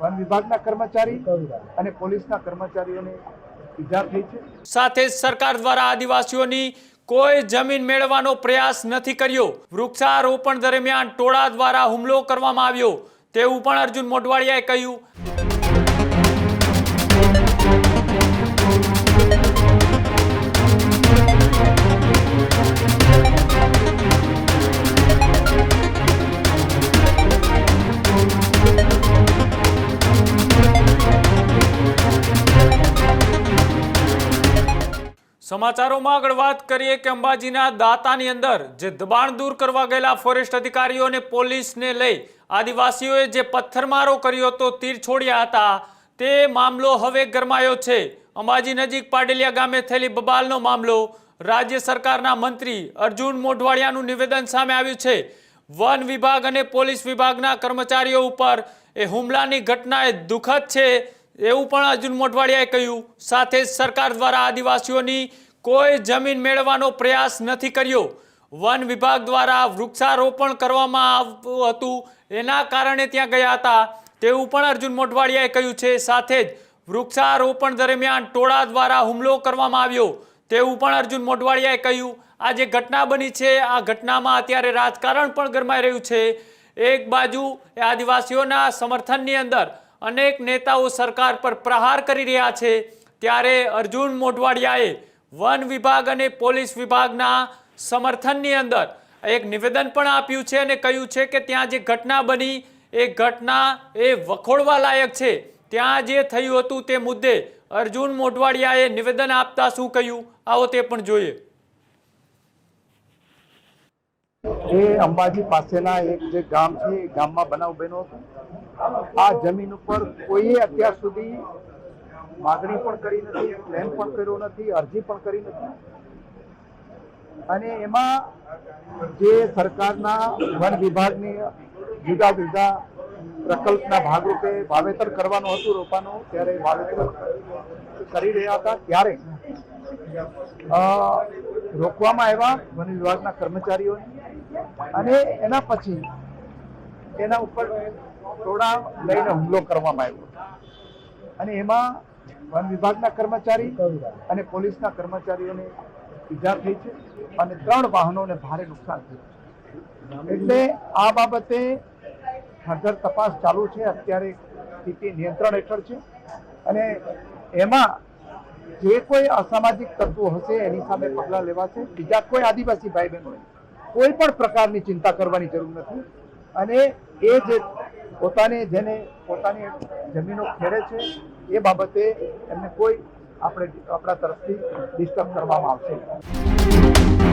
One વિભાગના કર્મચારી અને પોલીસના કર્મચારીઓને ઈજા થઈ છે. સાથે સરકાર દ્વારા આદિવાસીઓની કોઈ જમીન મેળવવાનો પ્રયાસ નથી કર્યો. વૃક્ષારોપણ દરમિયાન ટોળા દ્વારા હુમલો કરવામાં આવ્યો. તેવું પણ અર્જુન મોઢવાડિયાએ કહ્યું. સમાચારોમાં આગળ વાત કરીએ કે અંબાજીના દાતાની અંદર જે દબાણ દૂર કરવા ગયેલા ફોરેસ્ટ અધિકારીઓ અને પોલીસને લઈ આદિવાસીઓએ જે પથ્થરમારો કર્યો હતો, તીર છોડ્યા હતા, તે મામલો હવે ગરમાયો છે. અંબાજી નજીક પાડેલિયા ગામે થયેલી બબાલનો મામલો રાજ્ય સરકારના મંત્રી અર્જુન મોઢવાડિયાનું નિવેદન સામે આવ્યું છે. વન વિભાગ અને પોલીસ વિભાગના કર્મચારીઓ ઉપર એ હુમલાની ઘટના એ દુઃખદ છે. એવું પણ અર્જુન મોઢવાડિયાએ કહ્યું, સાથે જ સરકાર દ્વારા આદિવાસીઓની કોઈ જમીન મેળવવાનો પ્રયાસ નથી કર્યો. વન વિભાગ દ્વારા વૃક્ષારોપણ કરવામાં આવતું હતું, એના કારણે ત્યાં ગયા હતા. તેવું પણ અર્જુન મોઢવાડિયાએ કહ્યું છે, સાથે જ વૃક્ષારોપણ દરમિયાન ટોળા દ્વારા હુમલો કરવામાં આવ્યો. તેવું પણ અર્જુન મોઢવાડિયાએ કહ્યું, આ જે ઘટના બની છે, આ ઘટનામાં અત્યારે રાજકારણ પણ ગરમાઈ રહ્યું છે. એક બાજુ આદિવાસીઓના સમર્થનની અંદર અનેક નેતાઓ સરકાર પર પ્રહાર કરી રહ્યા છે. ત્યારે અર્જુન મોઢવાડિયાએ વન વિભાગ અને પોલીસ વિભાગના સમર્થનની અંદર એક નિવેદન પણ આપ્યું છે અને કહ્યું છે કે ત્યાં જે ઘટના બની, એ ઘટના એ વખોડવા લાયક છે. ત્યાં જે થયું હતું તે મુદ્દે અર્જુન મોઢવાડિયાએ નિવેદન આપતા શું કહ્યું? આવો તે પણ જોઈએ. એ અંબાજી પાસેના એક જે ગામ છે ગામમાં બનાવ બન્યો આ જમીન ઉપર કોઈએ અત્યાર સુધી માગણી પણ કરી નથી ક્લેમ પણ કર્યો નથી, અરજી પણ કરી નથી. અને એમાં જે સરકારના વન વિભાગની જુદા જુદા પ્રકલ્પના ભાગરૂપે વાવેતર કરવાનું હતું, રોપાનું, ત્યારે વાવેતર કરી રહ્યા હતા. ત્યારે રોકવામાં આવ્યા વન વિભાગના કર્મચારીઓને. અને એના પછી એના ઉપર ટોળા લઈને હુમલો કરવામાં આવ્યો અને એમાં વન વિભાગના કર્મચારી અને પોલીસના કર્મચારીઓને ઈજા થઈ છે અને ત્રણ વાહનોને ભારે નુકસાન થયું એટલે આ બાબતે ફર્ધર તપાસ ચાલુ છે. અત્યારે સ્થિતિ નિયંત્રણ હેઠળ છે. અને એમાં જે કોઈ અસામાજિક તત્વો હશે એની સામે પગલાં લેવાશે. બીજા કોઈ આદિવાસી ભાઈ બહેનોએ કોઈ પણ પ્રકારની ચિંતા કરવાની જરૂર નથી. અને એ જે પોતાને જેને પોતાની જમીનો ખેડે છે, એ બાબતે એમને કોઈ આપણે આપણા તરફથી ડિસ્ટર્બ કરવામાં આવશે.